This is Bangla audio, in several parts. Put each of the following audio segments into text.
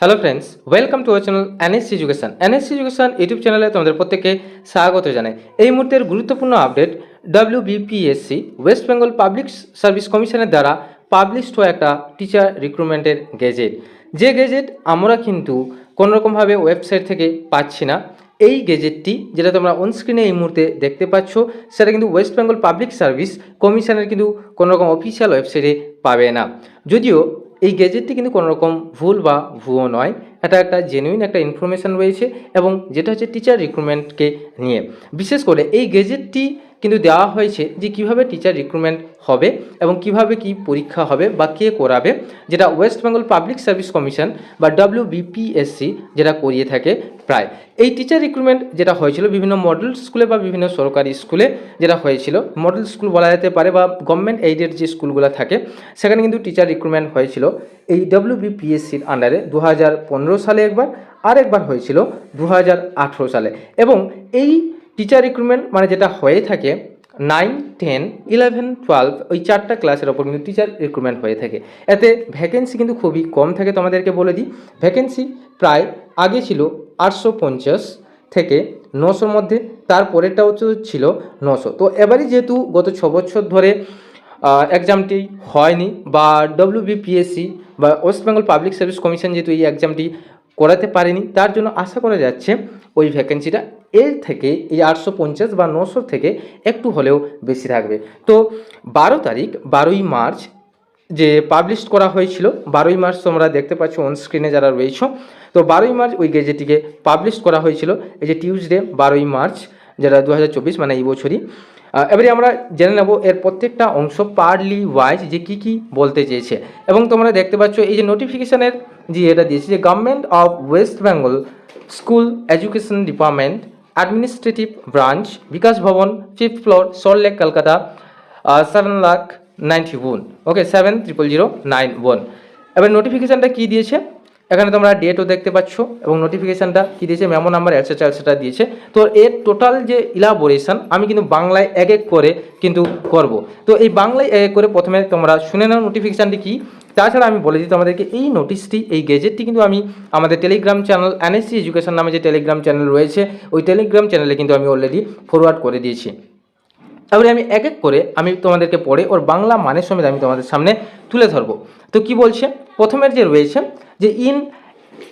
Hello friends welcome to our channel NSC education NSC education YouTube চ্যানেলে তোমাদের প্রত্যেককে স্বাগত জানাই। এই মুহূর্তের গুরুত্বপূর্ণ update W BPSC West Bengal public service কমিশনের দ্বারা পাবলিশড হওয়া একটা টিচার রিক্রুটমেন্টের গেজেট যে গেজেট আমরা কিন্তু কোনোরকমভাবে ওয়েবসাইট থেকে পাচ্ছি না। এই গেজেটটি যেটা তোমরা অনস্ক্রিনে এই মুহূর্তে দেখতে পাচ্ছ, সেটা কিন্তু ওয়েস্ট বেঙ্গল পাবলিক সার্ভিস কমিশনের কিন্তু কোনোরকম অফিসিয়াল ওয়েবসাইটে পাবে না। যদিও এই গেজেটটি কিন্তু কোনো রকম ভুল বা ভুয়ো নয়। এটা একটা জেনুইন একটা ইনফরমেশান রয়েছে এবং যেটা হচ্ছে টিচার রিক্রুটমেন্টকে নিয়ে। বিশেষ করে এই গেজেটটি কিন্তু দেওয়া হয়েছে যে কীভাবে টিচার রিক্রুটমেন্ট হবে এবং কীভাবে কি পরীক্ষা হবে বা কে করাবে, যেটা West Bengal Public Service Commission বা ডাব্লিউ বিপিএসসি যেটা করিয়ে থাকে প্রায়। এই টিচার রিক্রুটমেন্ট যেটা হয়েছিল বিভিন্ন মডেল স্কুলে বা বিভিন্ন সরকারি স্কুলে যেটা হয়েছিল মডেল স্কুল বলা যেতে পারে বা গভর্নমেন্ট এইডের যে স্কুলগুলো থাকে, সেখানে কিন্তু টিচার রিক্রুটমেন্ট হয়েছিল। এই ডাব্লিউ বিপিএসসির আন্ডারে দু হাজার পনেরো সালে একবার আর একবার হয়েছিল দু হাজার আঠেরো সালে। এবং এই টিচার রিক্রুটমেন্ট মানে যেটা হয়ে থাকে নাইন টেন ইলেভেন টুয়েলভ ওই চারটা ক্লাসের ওপর কিন্তু টিচার রিক্রুটমেন্ট হয়ে থাকে। এতে ভ্যাকেন্সি কিন্তু খুবই কম থাকে তোমাদেরকে বলে দিই। ভ্যাকেন্সি প্রায় আগে ছিল আটশো পঞ্চাশ থেকে নশোর মধ্যে, তারপরেরটা হচ্ছে ছিল নশো। তো এবারই যেহেতু গত ছ বছর ধরে এক্সামটি হয়নি বা ডব্লিউবিপিএসসি বা West Bengal Public Service Commission যেহেতু এই এক্সামটি করাতে পারেনি। তার জন্য আশা করা যাচ্ছে ওই ভ্যাকেন্সিটা এর থেকে এই আটশো পঞ্চাশ বা নশো থেকে একটু হলেও বেশি থাকবে। তো বারো তারিখ, বারোই মার্চ যে পাবলিশ করা হয়েছিল, বারোই মার্চ তোমরা দেখতে পাচ্ছ অন স্ক্রিনে যারা রয়েছ, তো বারোই মার্চ ওই গেজেটিকে পাবলিশ করা হয়েছিল। এই যে টিউসডে বারোই মার্চ যেটা দু মানে এই বছরই। এবারে আমরা জেনে নেব এর প্রত্যেকটা অংশ পার্টলি ওয়াইজ যে কি কি বলতে চেয়েছে। এবং তোমরা দেখতে পাচ্ছ এই যে নোটিফিকেশনের যে এটা দিয়েছে। যে government of West Bengal school education department administrative branch Bikash Bhavan fifth floor Salt Lake Kolkata seven lakh ninety one okay seven triple zero nine one এবার নোটিফিকেশানটা কী দিয়েছে? এখানে তোমরা ডেটও দেখতে পাচ্ছ এবং নোটিফিকেশানটা কী দিয়েছে? মেমো নাম্বার এটসেট্রা এটসেট্রা দিয়েছে। তো এর টোটাল যে ইলাবোরেশন আমি কিন্তু বাংলায় এক এক করে কিন্তু করব। তো এই বাংলায় এক এক করে প্রথমে তোমরা শুনে নাও নোটিফিকেশানটি কী। তাছাড়া আমি বলে দিই তোমাদেরকে, এই নোটিশটি এই গেজেটটি কিন্তু আমি আমাদের টেলিগ্রাম চ্যানেল এনএসসি এডুকেশন নামে যে টেলিগ্রাম চ্যানেল রয়েছে, ওই টেলিগ্রাম চ্যানেলে কিন্তু আমি অলরেডি ফরওয়ার্ড করে দিয়েছি। তারপরে আমি এক এক করে আমি তোমাদেরকে পড়ে ওর বাংলা মানের সমেত আমি তোমাদের সামনে তুলে ধরবো। তো কি বলছে? প্রথমের যে রয়েছে যে in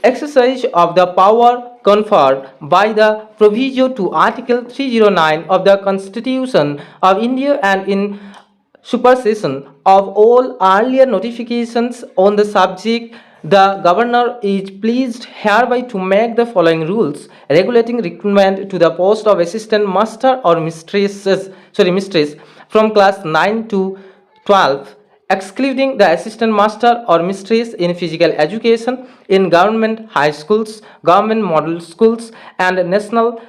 exercise of the power conferred by the proviso to article three zero nine of the constitution of India and in supersession of all earlier notifications on the subject the governor is pleased hereby to make the following rules regulating recruitment to the post of assistant master or mistresses, sorry, mistress from class 9 to 12 excluding the assistant master or mistress in physical education in government high schools, government model schools, and national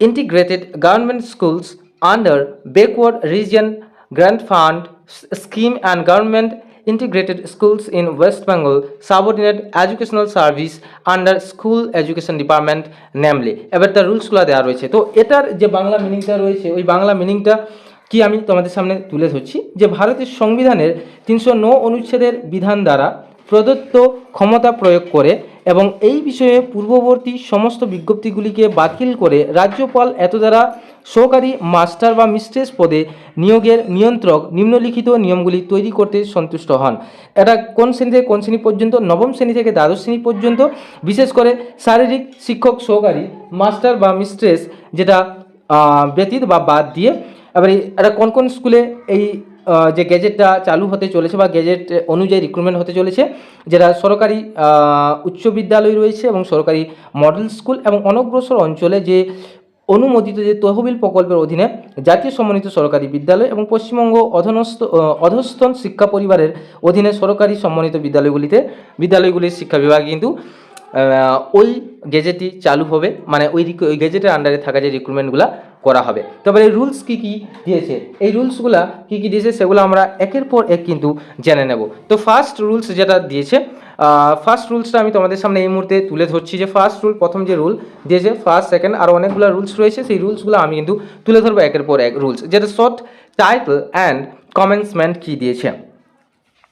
integrated government schools under backward region grant fund scheme and government integrated schools in West Bengal subordinate educational service under school education department namely এবার তার রুলসগুলো দেওয়া রয়েছে তো এটার যে বাংলা মিনিংটা রয়েছে ওই বাংলা মিনিংটা কি আমি তোমাদের সামনে তুলে ধরছি যে ভারতের সংবিধানের তিনশো অনুচ্ছেদের বিধান দ্বারা প্রদত্ত ক্ষমতা প্রয়োগ করে এবং এই বিষয়ে পূর্ববর্তী সমস্ত বিজ্ঞপ্তিগুলিকে বাতিল করে রাজ্যপাল এত দ্বারা সহকারী মাস্টার বা মিস্ট্রেস পদে নিয়োগের নিয়ন্ত্রক নিম্নলিখিত নিয়মগুলি তৈরি করতে সন্তুষ্ট হন। এটা কোন শ্রেণি থেকে কোন শ্রেণি পর্যন্ত, নবম শ্রেণি থেকে দ্বাদশ শ্রেণি পর্যন্ত, বিশেষ করে শারীরিক শিক্ষক সহকারী মাস্টার বা মিস্ট্রেস যেটা ব্যতীত বা বাদ দিয়ে, এবারে এটা কোন কোন স্কুলে এই যে গেজেটটা চালু হতে চলেছে বা গেজেট অনুযায়ী রিক্রুটমেন্ট হতে চলেছে, যেটা সরকারি উচ্চ বিদ্যালয় রয়েছে এবং সরকারি মডেল স্কুল এবং অনগ্রসর অঞ্চলে যে অনুমোদিত যে তহবিল প্রকল্পের অধীনে জাতীয় সমন্বিত সরকারি বিদ্যালয় এবং পশ্চিমবঙ্গ অধনস্থ অধস্তন শিক্ষা পরিবারের অধীনে সরকারি সম্মানিত বিদ্যালয়গুলিতে, বিদ্যালয়গুলির শিক্ষা বিভাগ কিন্তু ওই গেজেটটি চালু হবে। মানে ওই গেজেটের আন্ডারে থাকা যে রিক্রুটমেন্টগুলো করা হবে। তবে এই রুলস কী কী দিয়েছে? এই রুলসগুলা কী কী দিয়েছে সেগুলো আমরা একের পর এক কিন্তু জেনে নেব। তো ফার্স্ট রুলস যেটা দিয়েছে ফার্স্ট রুলসটা আমি তোমাদের সামনে এই মুহূর্তে তুলে ধরছি যে ফার্স্ট রুল প্রথম যে রুল দিয়েছে ফার্স্ট সেকেন্ড আর অনেকগুলো রুলস রয়েছে, সেই রুলসগুলো আমি কিন্তু তুলে ধরবো একের পর এক রুলস যেটা শর্ট টাইটেল অ্যান্ড কমেন্সমেন্ট কী দিয়েছে?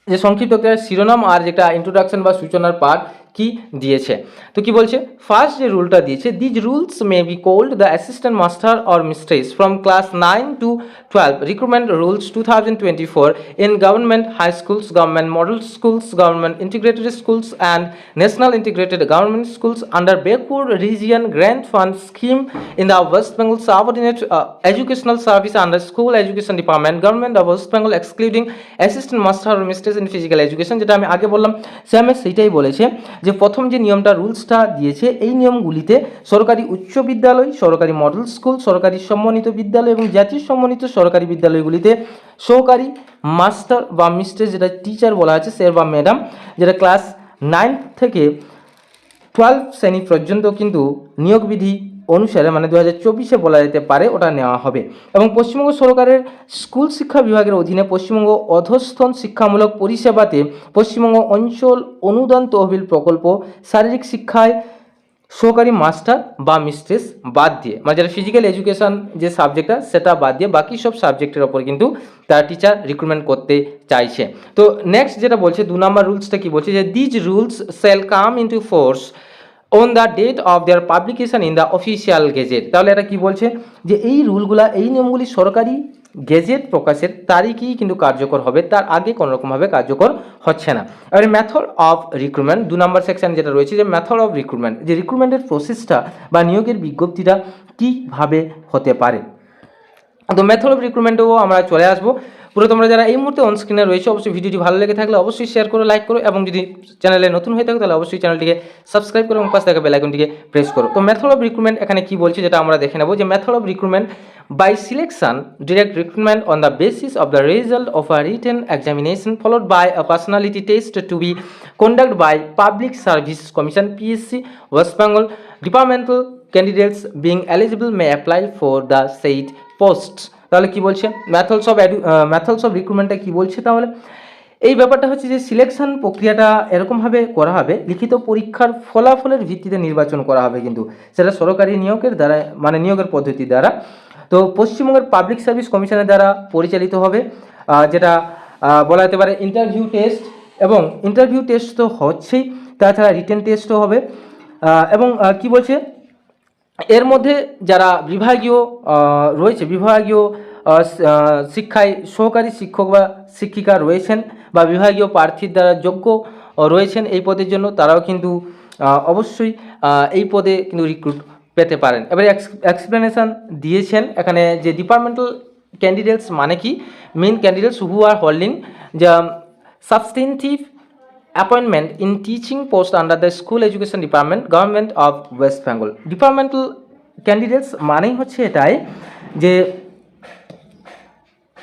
যে সংক্ষিপ্ত শিরোনাম আর যেটা ইন্ট্রোডাকশন বা সূচনার পাঠ কি দিয়েছে? তো কি বলছে? ফার্স্ট যে রুলটা দিয়েছে these rules may be called the assistant master or mistress from class nine to twelve recruitment rules two thousand four in government high schools government model schools government integrated schools and national integrated government schools under backward region grant fund scheme in West Bengal subordinate uh, educational service under school education department. Government of West Bengal excluding assistant master or mistress in physical education যেটা আমি আগে বললাম স্যামে সেইটাই বলেছে। যে প্রথম যে নিয়মটা রুলসটা দিয়েছে, এই নিয়মগুলিতে সরকারি উচ্চ বিদ্যালয়, সরকারি মডেল স্কুল, সরকারি সম্মানিত বিদ্যালয় এবং জাতীয় সম্মানিত সরকারি বিদ্যালয়গুলিতে সহকারী মাস্টার বা মিস্ট্রেস যেটা টিচার বলা আছে, স্যার বা ম্যাডাম, যেটা ক্লাস নাইন থেকে টুয়েলভ শ্রেণি পর্যন্ত কিন্তু নিয়োগ বিধি অনুসারে মানে দু হাজার চব্বিশে বলা যেতে পারে ওটা নেওয়া হবে। এবং পশ্চিমবঙ্গ সরকারের স্কুল শিক্ষা বিভাগের অধীনে পশ্চিমবঙ্গ অধস্থন শিক্ষামূলক পরিষেবাতে পশ্চিমবঙ্গ অঞ্চল অনুদান তহবিল প্রকল্প শারীরিক শিক্ষায় সহকারী মাস্টার বা মিস্ট্রেস বাদ দিয়ে মানে যারা ফিজিক্যাল এডুকেশন যে সাবজেক্টটা সেটা বাদ দিয়ে বাকি সব সাবজেক্টের ওপর কিন্তু তারা টিচার রিক্রুটমেন্ট করতে চাইছে। তো নেক্সট যেটা বলছে, দু নম্বর রুলসটা কি বলছে যে these rules shall come into force on the date of their publication in the official gazette তাহলে এটা কি বলছে? যে এই রুলগুলা, এই নিয়মগুলি সরকারি গেজেট প্রকাশের তারিখেই কিন্তু কার্যকর হবে, তার আগে কোনো রকমভাবে কার্যকর হচ্ছে না। এবারে মেথড অফ রিক্রুটমেন্ট দু নম্বর সেকশন যেটা রয়েছে যে মেথড অফ রিক্রুটমেন্ট যে রিক্রুটমেন্টের প্রসেসটা বা নিয়োগের বিজ্ঞপ্তিটা কীভাবে হতে পারে? তো মেথড অফ রিক্রুটমেন্টেও আমরা চলে আসব। পুরো তোমরা যারা এই মুহূর্তে অনস্ক্রিনে রয়েছে, অবশ্যই ভিডিওটি ভালো লেগে থাকলে অবশ্যই শেয়ার করো লাইক করো এবং যদি চ্যানেলে নতুন হয়ে থাকে, তাহলে অবশ্যই চ্যানেলটিকে সাবস্ক্রাইব করো এবং পাশে থাকা বেলাইকনটিকে প্রেস করো। তো মেথড অফ রিক্রুটমেন্ট এখানে কি বলছে যেটা আমরা দেখে নেব যে method of recruitment by selection direct recruitment on the basis of the result of a written examination followed by a personality test to be conduct by Public Service Commission PSC West Bengal departmental candidates being eligible may apply for the said post তাহলে কি বলছে? ম্যাথলস অফ ম্যাথলস অফ রিক্রুটমেন্টটা কি বলছে তাহলে? এই ব্যাপারটা হচ্ছে যে সিলেকশন প্রক্রিয়াটা এরকমভাবে করা হবে, লিখিত পরীক্ষার ফলাফলের ভিত্তিতে নির্বাচন করা হবে কিন্তু। সেটা সরকারি নিয়োগের দ্বারা মানে নিয়োগের পদ্ধতি দ্বারা। তো পশ্চিমবঙ্গের পাবলিক সার্ভিস কমিশনের দ্বারা পরিচালিত হবে যেটা বলা যেতে পারে ইন্টারভিউ টেস্ট এবং ইন্টারভিউ টেস্ট তো হচ্ছেই, তাছাড়া রিটেন টেস্টও হবে। এবং কি বলছে? এর মধ্যে যারা বিভাগীয় রয়েছে, বিভাগীয় শিক্ষায় সহকারী শিক্ষক বা শিক্ষিকা রয়েছেন বা বিভাগীয় প্রার্থীর দ্বারা যোগ্য রয়েছেন এই পদের জন্য, তারাও কিন্তু অবশ্যই এই পদে কিন্তু রিক্রুট পেতে পারেন। এবারে এক্সপ্লেনেশন দিয়েছেন, এখানে যে ডিপার্টমেন্টাল ক্যান্ডিডেটস মানে কি? Means candidates who are holding যা substantive appointment in teaching post under the school education department government of west bengal departmental candidates মানেই হচ্ছে এটাই যে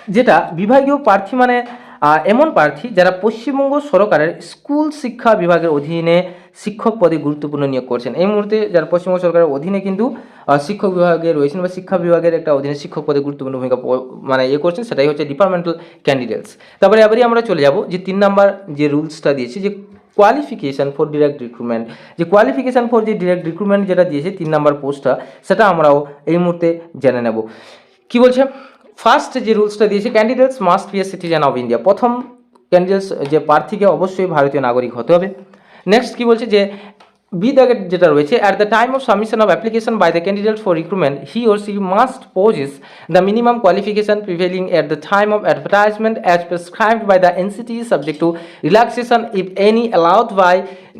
যেটা বিভাগীয় প্রার্থী মানে এমন প্রার্থী যারা পশ্চিমবঙ্গ সরকারের স্কুল শিক্ষা বিভাগের অধীনে শিক্ষক পদে গুরুত্বপূর্ণ নিয়োগ করছেন। এই মুহূর্তে যারা পশ্চিমবঙ্গ সরকারের অধীনে কিন্তু শিক্ষক বিভাগে রয়েছেন বা শিক্ষা বিভাগের একটা অধীনে শিক্ষক পদে গুরুত্বপূর্ণ ভূমিকা মানে ইয়ে করছেন, সেটাই হচ্ছে ডিপার্টমেন্টাল ক্যান্ডিডেটস তারপরে এবারই আমরা চলে যাব যে তিন নাম্বার যে রুলসটা দিয়েছে যে কোয়ালিফিকেশান ফর ডিরেক্ট রিক্রুটমেন্ট যে কোয়ালিফিকেশান ফর যে ডিরেক্ট রিক্রুটমেন্ট যেটা দিয়েছে তিন নাম্বার পোস্টটা, সেটা আমরাও এই মুহূর্তে জেনে নেব। কি বলছে? ফার্স্ট যে রুলসটা দিয়েছে candidates must be a citizen of India প্রথম ক্যান্ডিডেটস যে প্রার্থীকে অবশ্যই ভারতীয় নাগরিক হতে হবে। নেক্সট কি বলছে যে বি দাগের যেটা রয়েছে at the time of submission of application by the candidate for recruitment he or she must possess the minimum qualification prevailing at the time of advertisement as prescribed by the NCT subject to relaxation if any allowed by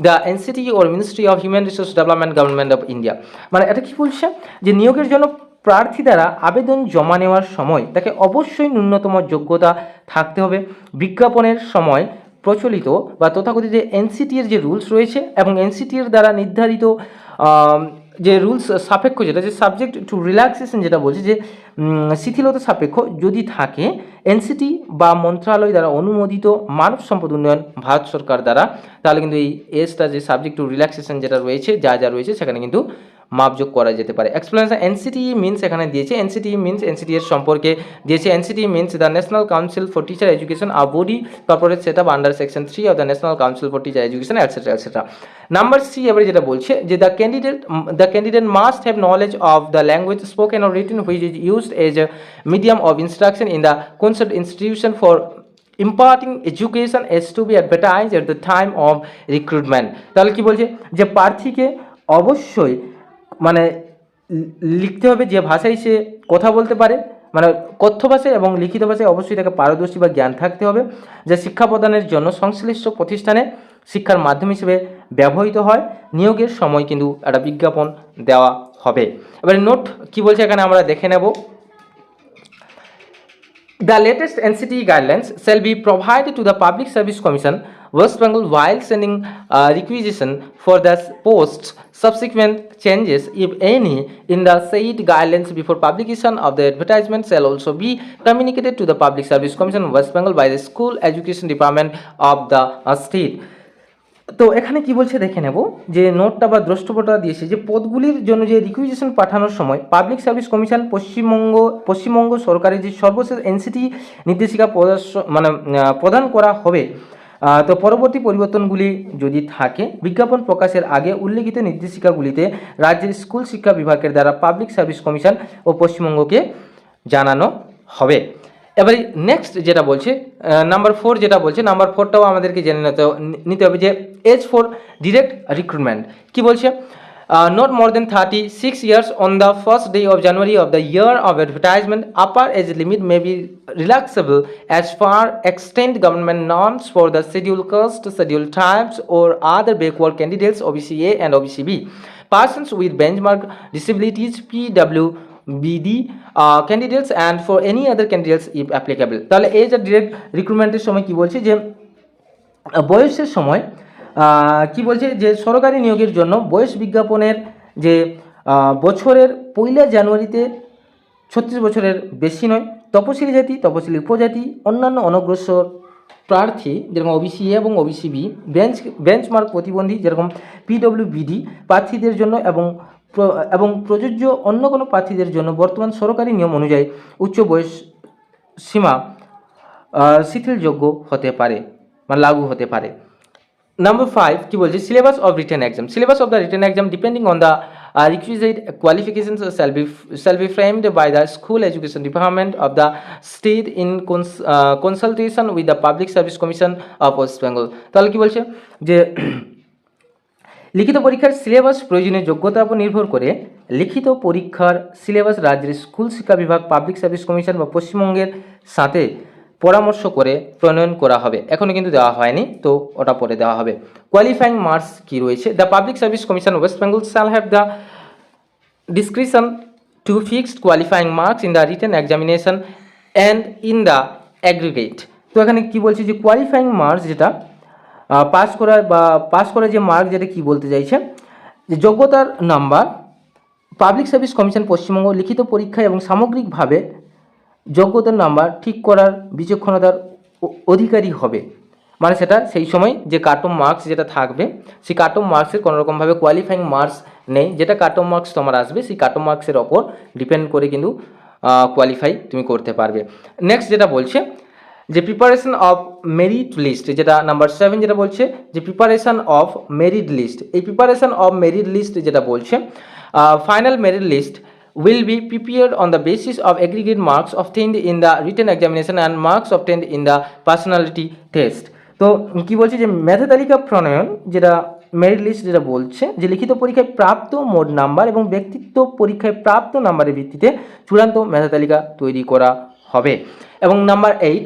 the NCT or ministry of human resource development government of India মানে এটা কি বলছে? যে নিয়োগের জন্য প্রার্থী দ্বারা আবেদন জমা নেওয়ার সময় তাকে অবশ্যই ন্যূনতম যোগ্যতা থাকতে হবে। বিজ্ঞাপনের সময় প্রচলিত বা তথাকথিত যে এনসিটির যে রুলস রয়েছে এবং এনসিটির দ্বারা নির্ধারিত যে রুলস সাপেক্ষ যেটা, যে সাবজেক্ট টু রিল্যাক্সেশন যেটা বলছে যে শিথিলতা সাপেক্ষ যদি থাকে এনসিটি বা মন্ত্রণালয় দ্বারা অনুমোদিত মানব সম্পদ উন্নয়ন ভারত সরকার দ্বারা, তাহলে কিন্তু এই এসটা যে সাবজেক্ট টু রিল্যাক্সেশন যেটা রয়েছে, যা যা রয়েছে, সেখানে কিন্তু মাপযোগ করা যেতে পারে। এক্সপ্লেনেশন এনসিটি মিনস এখানে দিয়েছে। এনসিটি মিনস এনসিটি এর সম্পর্কে দিয়েছে। NCT means the national council for teacher education a body corporate set up under section three of the national council for teacher education etcetera etcetera number C এবারে যেটা বলছে যে the candidate the candidate must have knowledge of the language spoken or written which is used as a medium of instruction in the concerned institution for imparting education as to be advertise at the time of recruitment তাহলে কি বলছে? যে প্রার্থীকে অবশ্যই মানে লিখতে হবে যে ভাষায় সে কথা বলতে পারে। মানে কথ্য ভাষায় এবং লিখিত ভাষায় অবশ্যই তাকে পারদর্শী বা জ্ঞান থাকতে হবে, যা শিক্ষা প্রদানের জন্য সংশ্লিষ্ট প্রতিষ্ঠানে শিক্ষার মাধ্যম হিসেবে ব্যবহৃত হয়। নিয়োগের সময় কিন্তু একটা বিজ্ঞাপন দেওয়া হবে। এবারে নোট কি বলছে এখানে আমরা দেখে নেব। The latest NCT guidelines shall be provided to the Public Service Commission, West Bengal, while sending uh, requisition for the posts. Subsequent changes, if any, in the said guidelines before publication of the advertisement shall also be communicated to the Public Service Commission, West Bengal, by the School Education Department of the uh, state. তো এখানে কি বলছে দেখে নেব, যে নোটটা বা দ্রষ্টব্যটা দিয়েছে যে পদগুলির জন্য যে রিকুইজিশন পাঠানোর সময় Public Service Commission Paschimbanga Paschimbanga সরকারের যে সর্বশেষ এনসিটি নির্দেশিকা মানে প্রদান করা হবে তো পরবর্তী পরিবর্তনগুলি যদি থাকে, বিজ্ঞাপন প্রকাশের আগে উল্লেখিত নির্দেশিকাগুলিতে রাজ্যের স্কুল শিক্ষা বিভাগের দ্বারা পাবলিক সার্ভিস কমিশন ও পশ্চিমবঙ্গকে জানানো হবে। এবারে নেক্সট যেটা বলছে নাম্বার ফোর যেটা বলছে নাম্বার ফোরটাও আমাদেরকে জেনে নিতে নিতে হবে যে এজ ফোর ডিরেক্ট রিক্রুটমেন্ট কি বলছে not more than thirty six years on the first day of January of the year of advertisement upper age limit may be relaxable as far extend government norms for the schedule caste schedule tribes or other backward candidates OBCA and OBCB. Persons with benchmark disabilities PWBD uh, candidates and for any other candidates if applicable. তাহলে এই যে ডিরেক্ট রিক্রুটমেন্টের সময় কি বলছে যে বয়সের সময় কি বলছে যে সরকারি নিয়োগের জন্য বয়স বিজ্ঞাপনের যে বছরের পয়লা জানুয়ারিতে ছত্রিশ বছরের বেশি নয় তপশিলি জাতি তপশিলি উপজাতি অন্যান্য অনগ্রসর প্রার্থী যেরকম ওবিসি এবং ওবিসি বি বেঞ্চ বেঞ্চমার্ক প্রতিবন্ধী যেরকম পিডব্লিউবিডি প্রার্থীদের জন্য এবং এবং প্রযোজ্য অন্য কোনো প্রার্থীদের জন্য বর্তমান সরকারি নিয়ম অনুযায়ী উচ্চ বয়স সীমা শিথিলযোগ্য হতে পারে বা লাগু হতে পারে। নাম্বার ফাইভ কী বলছে? Syllabus of written exam syllabus of the written exam depending on the requisite be framed by the school education department of the state in cons- uh, consultation with the public service commission of west bengal. তাহলে কি বলছে? যে লিখিত পরীক্ষার সিলেবাস প্রয়োজনীয় যোগ্যতার উপর নির্ভর করে লিখিত পরীক্ষার সিলেবাস রাজ্যের স্কুল শিক্ষা বিভাগ পাবলিক সার্ভিস কমিশন বা পশ্চিমবঙ্গের সাথে পরামর্শ করে প্রণয়ন করা হবে। এখনও কিন্তু দেওয়া হয়নি, তো ওটা পরে দেওয়া হবে। কোয়ালিফাইং মার্কস কি রয়েছে? The Public Service Commission West Bengal shall have the discretion to fixed qualifying marks in the written examination and in the aggregate. তো এখানে কি বলছে যে কোয়ালিফাইং মার্কস যেটা পাস করা বা পাস করা যে মার্ক যেটা কি বলতে চাইছে? যে যোগ্যতার number Public Service Commission Paschimbanga লিখিত পরীক্ষা এবং সামগ্রিকভাবে যোগ্যতার নাম্বার ঠিক করার বিচক্ষণতার অধিকারী হবে। মানে সেটা সেই সময় যে কাটম মার্কস যেটা থাকবে, সেই কাটম মার্কসের কোনোরকমভাবে কোয়ালিফাইং মার্কস নেই। যেটা কাটম মার্কস তোমার আসবে, সেই কাটম মার্কসের ওপর ডিপেন্ড করে কিন্তু কোয়ালিফাই তুমি করতে পারবে। নেক্সট যেটা বলছে যে প্রিপারেশন অফ মেরিট লিস্ট যেটা নাম্বার সেভেন যেটা বলছে, যে প্রিপারেশন অফ মেরিট লিস্ট এই প্রিপারেশন অফ মেরিট লিস্ট যেটা বলছে final merit list will be prepared on the basis of aggregate marks obtained in the written examination and marks obtained in the personality test. তো কি বলছে যে মেধা তালিকা প্রণয়ন যেটা মেরিট লিস্ট যেটা বলছে, যে লিখিত পরীক্ষায় প্রাপ্ত মোট নাম্বার এবং ব্যক্তিত্ব পরীক্ষায় প্রাপ্ত নাম্বারের ভিত্তিতে চূড়ান্ত মেধা তালিকা তৈরি করা হবে। এবং নাম্বার এইট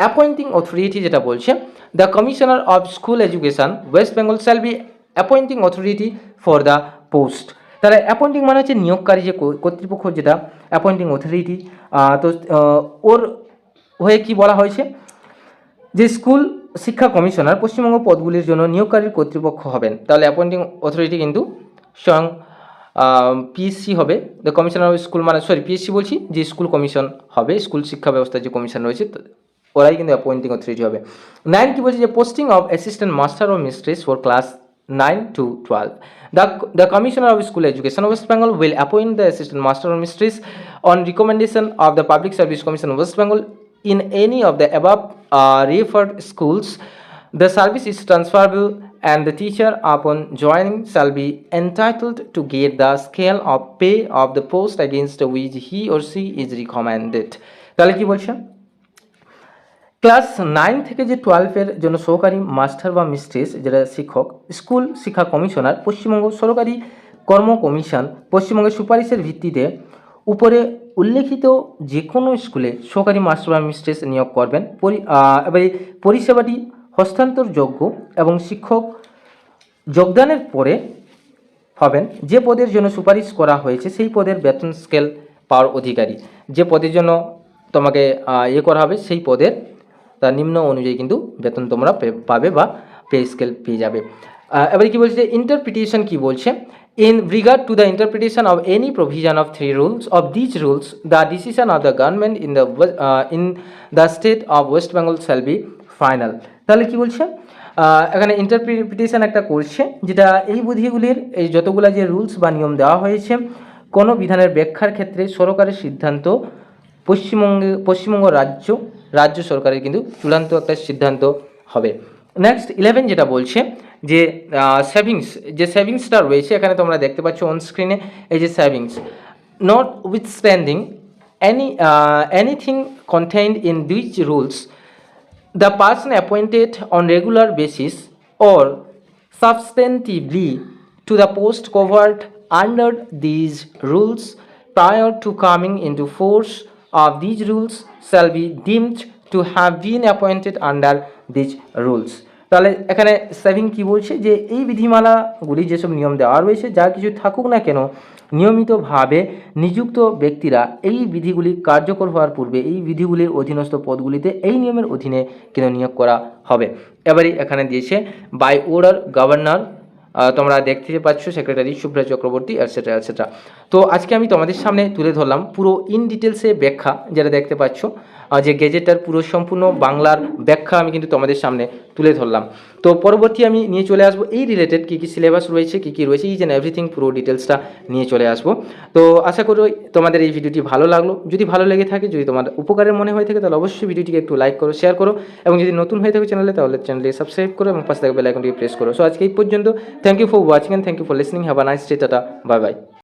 অ্যাপয়েন্টিং অথরিটি যেটা বলছে the commissioner of school education West Bengal shall be appointing authority for the post তাহলে অ্যাপয়েন্টিং মানে হচ্ছে নিয়োগকারী যে কর্তৃপক্ষ যেটা অ্যাপয়েন্টিং অথরিটি তো ওর হয়ে কি বলা হয়েছে? যে স্কুল শিক্ষা কমিশনার পশ্চিমবঙ্গ পদগুলির জন্য নিয়োগকারীর কর্তৃপক্ষ হবেন। তাহলে অ্যাপয়েন্টিং অথরিটি কিন্তু স্বয়ং পিএসসি হবে। দ্য কমিশনার অফ স্কুল মানে সরি পিএসসি বলছি, যে স্কুল কমিশন হবে স্কুল শিক্ষা ব্যবস্থার যে কমিশন রয়েছে ওরাই কিন্তু অ্যাপয়েন্টিং অথরিটি হবে। নাইন কি বলছে যে posting of assistant master O mistress for class nine to twelve the the commissioner of school education West Bengal will appoint the assistant master O mistress on recommendation of the Public Service Commission West Bengal any of the above uh, referred schools, the service is transferable and the teacher upon joining shall be entitled to get the scale of pay of the post against which he or she is recommended. তাহলে কি বলছে? ক্লাস নাইন থেকে যে টুয়েলভের জন্য সহকারী মাস্টার বা মিস্ট্রেস যেটা শিক্ষক, স্কুল শিক্ষা কমিশনার, পশ্চিমবঙ্গ সরকারি কর্ম কমিশন, পশ্চিমবঙ্গের সুপারিশের ভিত্তিতে উপরে উল্লেখিত যে কোনো স্কুলে সহকারী মাস্টার বা মিস্ট্রেস নিয়োগ করবেন। এবার পরিষেবাটি হস্তান্তরযোগ্য এবং শিক্ষক যোগদানের পরে হবেন। যে পদের জন্য সুপারিশ করা হয়েছে, সেই পদের বেতন স্কেল পাওয়ার অধিকারী। যে পদের জন্য তোমাকে ইয়ে করা হবে, সেই পদের তার নিম্ন অনুযায়ী কিন্তু বেতন তোমরা পাবে বা পে স্কেল পেয়ে যাবে। এবারে কি বলছে যে ইন্টারপ্রিটেশন কি বলছে? In regard to the interpretation of any provision of three rules of these rules the decision of the government in the in the state of West Bengal shall be final তাহলে কি বলছে? এখানে ইন্টারপ্রিটেশন একটা করছে, যেটা এই বুদ্ধিগুলির এই যতগুলা যে রুলস বা নিয়ম দেওয়া হয়েছে, কোনো বিধানের ব্যাখ্যার ক্ষেত্রে সরকারের সিদ্ধান্ত পশ্চিমবঙ্গে পশ্চিমবঙ্গ রাজ্য রাজ্য সরকারের কিন্তু চূড়ান্ত একটা সিদ্ধান্ত হবে। নেক্সট ইলেভেন যেটা বলছে যে সেভিংস যে সেভিংসটা রয়েছে, এখানে তোমরা দেখতে পাচ্ছ অনস্ক্রিনে এই যে savings notwithstanding any anything contained in which rules the person appointed on regular basis or substantively to the post covered under these rules prior to coming in to force of these rules shall be deemed to have been appointed under these rules. তাহলে এখানে সেভিং কি বলছে? যে এই বিধিমালাগুলি যেসব নিয়ম দেওয়া রয়েছে, যা কিছু থাকুক না কেন, নিয়মিতভাবে নিযুক্ত ব্যক্তিরা এই বিধিগুলি কার্যকর হওয়ার পূর্বে এই বিধিগুলির অধীনস্থ পদগুলিতে এই নিয়মের অধীনে কিন্তু নিয়োগ করা হবে? এবারে এখানে দিয়েছে বাই অর্ডার গভর্নর তোমরা দেখতে পাচ্ছ secretary Shubhra Chakraborty etcetera etcetera তো আজকে আমি তোমাদের সামনে তুলে ধরলাম পুরো ইন ডিটেলসে ব্যাখ্যা, যেটা দেখতে পাচ্ছ। যে গেজেটার পুরো সম্পূর্ণ বাংলার ব্যাখ্যা আমি কিন্তু তোমাদের সামনে তুলে ধরলাম। তো পরবর্তী আমি নিয়ে চলে আসব, এই রিলেটেড কী কী সিলেবাস রয়েছে, কী কী রয়েছে ইজ অ্যান্ড এভরিথিং পুরো ডিটেলসটা নিয়ে চলে আসব। তো আশা করি তোমাদের এই ভিডিওটি ভালো লাগল। যদি ভালো লেগে থাকে, যদি তোমার উপকারের মনে হয়ে থাকে, তাহলে অবশ্যই ভিডিওটিকে একটু লাইক করো শেয়ার করো। এবং যদি নতুন হয়ে থাকে চ্যানেলে তাহলে চ্যানেলটি সাবস্ক্রাইব করো এবং পাশে থাকা বেল আইকনটিকে প্রেস করো। সো আজকে এই পর্যন্ত thank you for watching and thank you for listening have a nice day tata bye bye